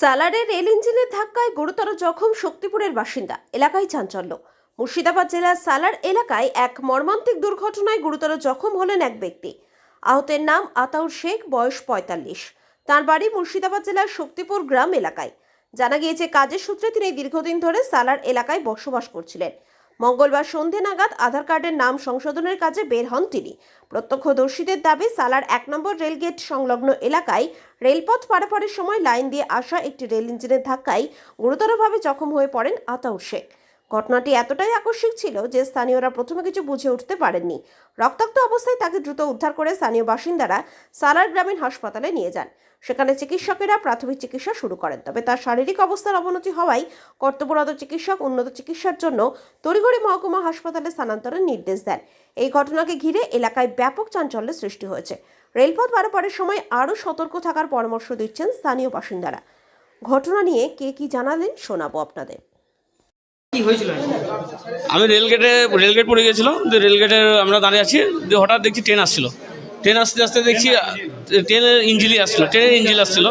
সালারে rail ইঞ্জিনের ধাক্কায় গুরুতর জখম শক্তিপুরের বাসিন্দা। এলাকায় চাঞ্চল্য। মুর্শিদাবাদ জেলার সালার এলাকায় এক মর্মান্তিক দুর্ঘটনায় গুরুতর জখম হলেন এক ব্যক্তি। আহতের নাম আতাউর শেখ, বয়স পঁয়তাল্লিশ। তার বাড়ি মুর্শিদাবাদ জেলার শক্তিপুর গ্রাম এলাকায়। জানা গিয়েছে, কাজের সূত্রে তিনি দীর্ঘদিন ধরে সালার এলাকায় বসবাস করছিলেন। মঙ্গলবার সন্ধে নাগাদ আধার কার্ডের নাম সংশোধনের কাজে বের হন তিনি। প্রত্যক্ষদর্শীদের দাবি, সালার এক নম্বর রেলগেট সংলগ্ন এলাকায় রেলপথ পারাপারের সময় লাইন দিয়ে আসা একটি রেল ইঞ্জিনের ধাক্কায় গুরুতরভাবে জখম হয়ে পড়েন আতাউর শেখ। ঘটনাটি এতটাই আকস্মিক ছিল যে স্থানীয়রা প্রথমে কিছু বুঝে উঠতে পারেননি। রক্তাক্ত অবস্থায় তাকে দ্রুত উদ্ধার করে স্থানীয় বাসিন্দারা সালার গ্রামীণ হাসপাতালে নিয়ে যান। সেখানে চিকিৎসকেরা প্রাথমিক চিকিৎসা শুরু করেন, তবে তার শারীরিক অবস্থার অবনতি হওয়ায় কর্তব্যরত চিকিৎসক উন্নত চিকিৎসার জন্য তড়িঘড়ি মহকুমা হাসপাতালে স্থানান্তরের নির্দেশ দেন। এই ঘটনাকে ঘিরে এলাকায় ব্যাপক চাঞ্চল্যের সৃষ্টি হয়েছে। রেলপথ পারাপারের সময় আরও সতর্ক থাকার পরামর্শ দিচ্ছেন স্থানীয় বাসিন্দারা। ঘটনা নিয়ে কে কি জানালেন শোনাবো আপনাদের। আমি রেলগেটে, রেলগেট পড়ে গেছিল দিয়ে রেলগেটে আমরা দাঁড়িয়ে আছি, দিয়ে হঠাৎ দেখছি ট্রেন আসছিল। ট্রেন আসতে আসতে দেখছি ট্রেনের ইঞ্জিনই আসছিল, ট্রেনের ইঞ্জিন আসছিল।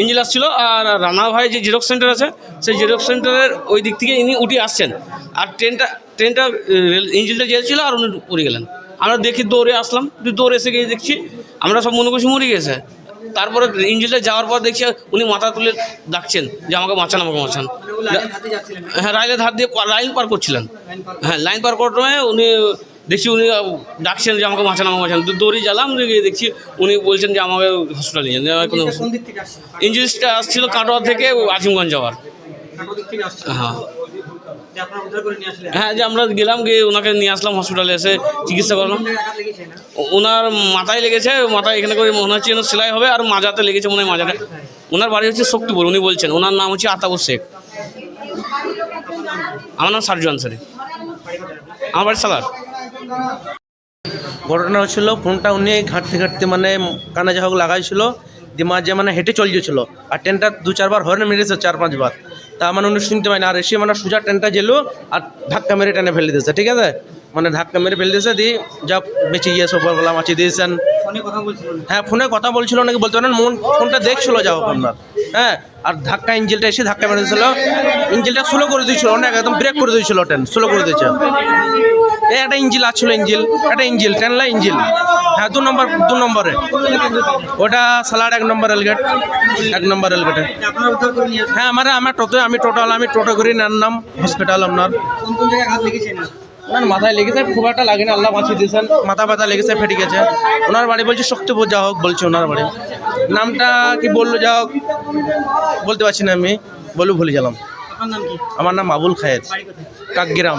ইঞ্জিন আসছিল, আর রানা ভাই যে জেরক্স সেন্টার আছে, সেই জেরক্স সেন্টারের ওই দিক থেকে ইনি উঠে আসছেন। আর ট্রেনটা ট্রেনটা, রেল ইঞ্জিনটা যেছিল আর উনি পড়ে গেলেন। আমরা দেখি দৌড়ে আসলাম, দৌড়ে এসে গিয়ে দেখছি, আমরা সব মনে করছি মরে গেছে। তারপরে ইঞ্জিনটা যাওয়ার পর দেখছি উনি মাথা তুলে ডাকছেন যে আমাকে বাঁচান আমাকে বাঁচান। হ্যাঁ রাইলের ধার দিয়ে লাইন পার করছিলেন। হ্যাঁ লাইন পার করার সময় উনি দেখছি উনি ডাকছেন যে আমাকে বাঁচান আমাকে বাঁচান। দৌড়ে গেলাম গিয়ে দেখছি উনি বলছেন যে আমাকে হসপিটালে নিয়ে যান। কোনো থেকে আসছিল কাটোয়া থেকে আজিমগঞ্জ যাওয়ার। হ্যাঁ। যে আপনারা উদ্ধার করে নিয়ে আসলেন? হ্যাঁ যে আমরা গেলাম গিয়ে ওনাকে নিয়ে আসলাম হসপিটালে এসে চিকিৎসা করলাম। ওনার মাথায় লেগেছে মাথায় এখানে করে মনে হচ্ছে যেন সেলাই হবে আর মাজাতে লেগেছে মনে হয় মাজাটা। ওনার বাড়ি হচ্ছে শক্তিপুর উনি বলছেন। ওনার নাম হচ্ছে আতাবুর শেখ। আমার নাম সারজু আনসারি। আমার বাড়ি সালার। ঘটনা হচ্ছিল ফোনটা উনি ঘাঁটতে ঘাঁটতে মানে কানে যা হোক লাগাইছিল দিয়ে মাঝে মানে হেঁটে চল গেছিল আর ট্রেনটা দু চারবার হর্ন মেরেছে চার পাঁচবার। তা মানে উনি শুনতে পায়নি আর এসে মানে সোজা ট্রেনটা গেলো আর ধাক্কা মেরে টেনে ফেলে দিয়েছে ঠিক আছে? মানে ধাক্কা মেরে ফেলে দিয়েছে দিয়ে যা বেঁচে গিয়ে সব বলা মাছি দিয়েছেন হ্যাঁ ফোনে কথা বলছিল নাকি বলতে পারেন মন ফোনটা দেখছিল যা হোক আপনার হ্যাঁ আর ধাক্কা ইঞ্জিনটা এসে ধাক্কা মেরে দিয়েছিল। ইঞ্জিনটা স্লো করে দিয়েছিল অনেক একদম ব্রেক করে দিয়েছিল ট্রেন স্লো করে দিয়েছে। একটা ইঞ্জিল আসছিল ইঞ্জিল একটা ইঞ্জিল ট্রেনলা ইঞ্জিল। হ্যাঁ দু নম্বর দু নম্বরে। ওটা সালাড এক নম্বর রেলগেট এক নম্বর আসলেন হ্যাঁ আমার আমার টোটো আমি টোটাল আমি টোটো করে নাম হসপিটাল আপনার। না মাথায় লেগেছে খুব একটা লাগে না আল্লাহ বাঁচিয়ে দিয়েছেন। মাথা ব্যথা লেগেছে ফেটে গেছে। ওনার বাড়ি বলছে শক্তিপুর যা হোক বলছে ওনার বাড়ি। নামটা কি বলল যা হোক বলতে পারছি না আমি। বলু ভুলে গেলাম। আমার নাম আবুল খায়ের কাকগ্রাম।